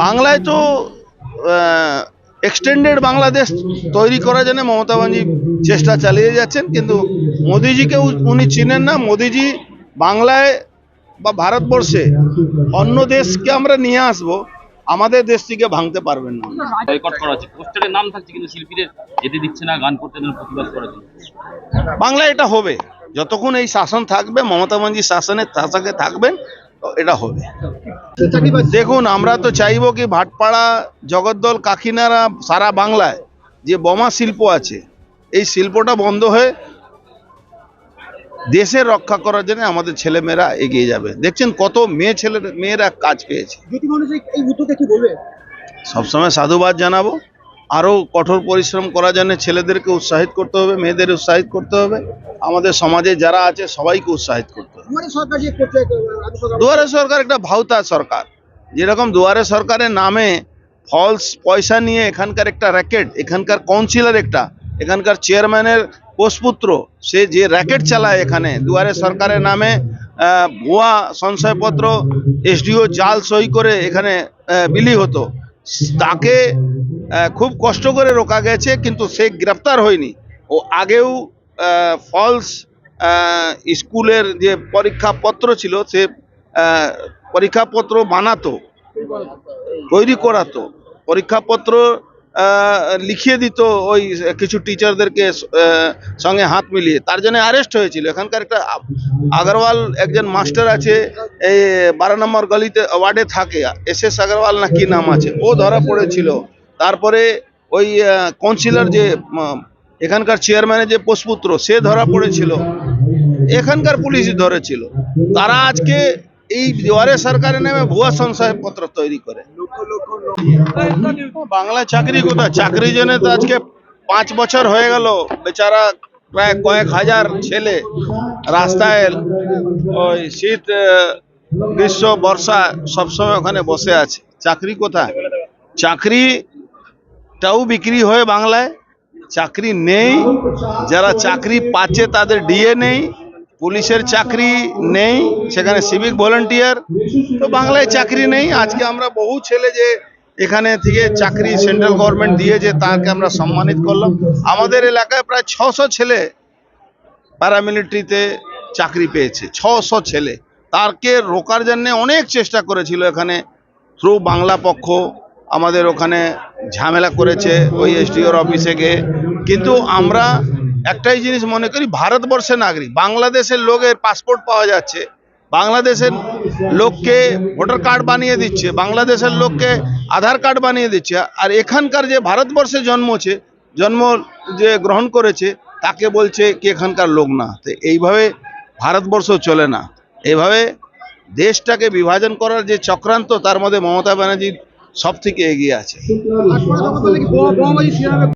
বাংলায় তো এক্সটেন্ডেড বাংলাদেশ তৈরি করার জন্য মমতা ব্যানার্জি চেষ্টা চালিয়ে যাচ্ছেন। কিন্তু মোদিজিকে উনি চিনেন না। মোদিজি বাংলায় বা ভারতবর্ষে অন্য দেশকে আমরা নিয়ে আসব আমাদের দেশটিকে ভাঙতে পারবেন না। বয়কট করা হচ্ছে। পোস্টারের নাম থাকছে কিন্তু শিল্পীদের যেতে দিচ্ছে না গান করতে দেন প্রতিবাদ করার জন্য। বাংলায় এটা হবে। যতক্ষণ এই শাসন থাকবে মমতা ব্যানার্জি শাসনের থাকবেন এটা হবে। দেখুন আমরা তো চাইব কি ভাটপাড়া জগদ্দল কাকিনারা সারা বাংলায় যে বোমা শিল্প আছে এই শিল্পটা বন্ধ হয়ে দেশের রক্ষা করার জন্য আমাদের ছেলেমেয়েরা এগিয়ে যাবে। দেখছেন কত মেয়ে ছেলে মেয়েরা কাজ পেয়েছে। সবসময় সাধুবাদ জানাব। আরও কঠোর পরিশ্রম করার জন্য ছেলেদেরকে উৎসাহিত করতে হবে মেয়েদের উৎসাহিত করতে হবে। আমাদের সমাজে যারা আছে সবাইকে উৎসাহিত করতে হবে। দুয়ারে সরকার সরকার দুয়ারে সরকার একটা ভাউতা সরকার। যেরকম দুয়ারে সরকারের নামে ফলস পয়সা নিয়ে এখানকার একটা র্যাকেট এখানকার কাউন্সিলর একটা এখানকার চেয়ারম্যানের পোষপুত্র সে যে র্যাকেট চালায় এখানে দুয়ারে সরকারের নামে ভুয়া সংশয়পত্র এসডিও জাল সই করে এখানে বিলি হতো। তাকে খুব কষ্ট করে রোকা গেছে, কিন্তু সে গ্রেপ্তার হয়নি। ও আগেও ফলস স্কুলের যে পরীক্ষাপত্র ছিল, সে পরীক্ষাপত্র বানাতো, তৈরি করাতো। পরীক্ষাপত্র লিখিয়ে দিত ওই কিছু টিচারদেরকে সঙ্গে হাত মিলিয়ে। তার জন্য অ্যারেস্ট হয়েছিল। এখানকার একটা আগরওয়াল একজন মাস্টার আছে, এই বারো নম্বর গলিতে ওয়ার্ডে থাকে। এস এস আগরওয়াল না কি নাম আছে? ও ধরা পড়েছিল। তারপরে ওই কাউন্সিলর যে এখানকার চেয়ারম্যানের যে পোষপুত্র, সে ধরা পড়েছিল। এখানকার পুলিশই ধরেছিল। তারা আজকে এই দুয়ারে সরকারের নামে ভুয়া সংশয়পত্র তৈরি করে। বাংলা চাকরি কোথায়? চাকরি জন্য তো আজকে পাঁচ বছর হয়ে গেল। বেচারা প্রায় কয়েক হাজার ছেলে রাস্তায় ওই শীত গ্রীষ্ম, বর্ষা সবসময় ওখানে বসে আছে। চাকরি কোথায়? চাকরিটাও বিক্রি হয়ে বাংলায়। চাকরি নেই। যারা চাকরি পাচ্ছে তাদের ডিএ নেই। পুলিশের চাকরি নেই। সেখানে সিভিক ভলেন্টিয়ার। তো বাংলায় চাকরি নেই। আজকে আমরা বহু ছেলে যে এখানে থেকে চাকরি সেন্ট্রাল গভর্নমেন্ট দিয়েছে, তাকে আমরা সম্মানিত করলাম। আমাদের এলাকায় প্রায় ছশো ছেলে প্যারামিলিটারিতে চাকরি পেয়েছে। ছশো ছেলে। তারকে রোকার জন্যে অনেক চেষ্টা করেছিল এখানে। থ্রু বাংলা পক্ষ আমাদের ওখানে ঝামেলা করেছে ওই এসডিওর অফিসে গিয়ে। কিন্তু আমরা একটাই জিনিস মনে করি, ভারতবর্ষের নাগরিক, বাংলাদেশের লোকের পাসপোর্ট পাওয়া যাচ্ছে। বাংলাদেশের লোককে ভোটার কার্ড বানিয়ে দিচ্ছে, বাংলাদেশের লোককে আধার কার্ড বানিয়ে দিচ্ছে। আর এখানকার যে ভারতবর্ষে জন্মছে জন্ম যে গ্রহণ করেছে, তাকে বলছে কি এখানকার লোক না। তো এইভাবে ভারতবর্ষ চলে না। এভাবে দেশটাকে বিভাজন করার যে চক্রান্ত, তার মধ্যে মমতা ব্যানার্জি সব থেকে এগিয়ে আছে।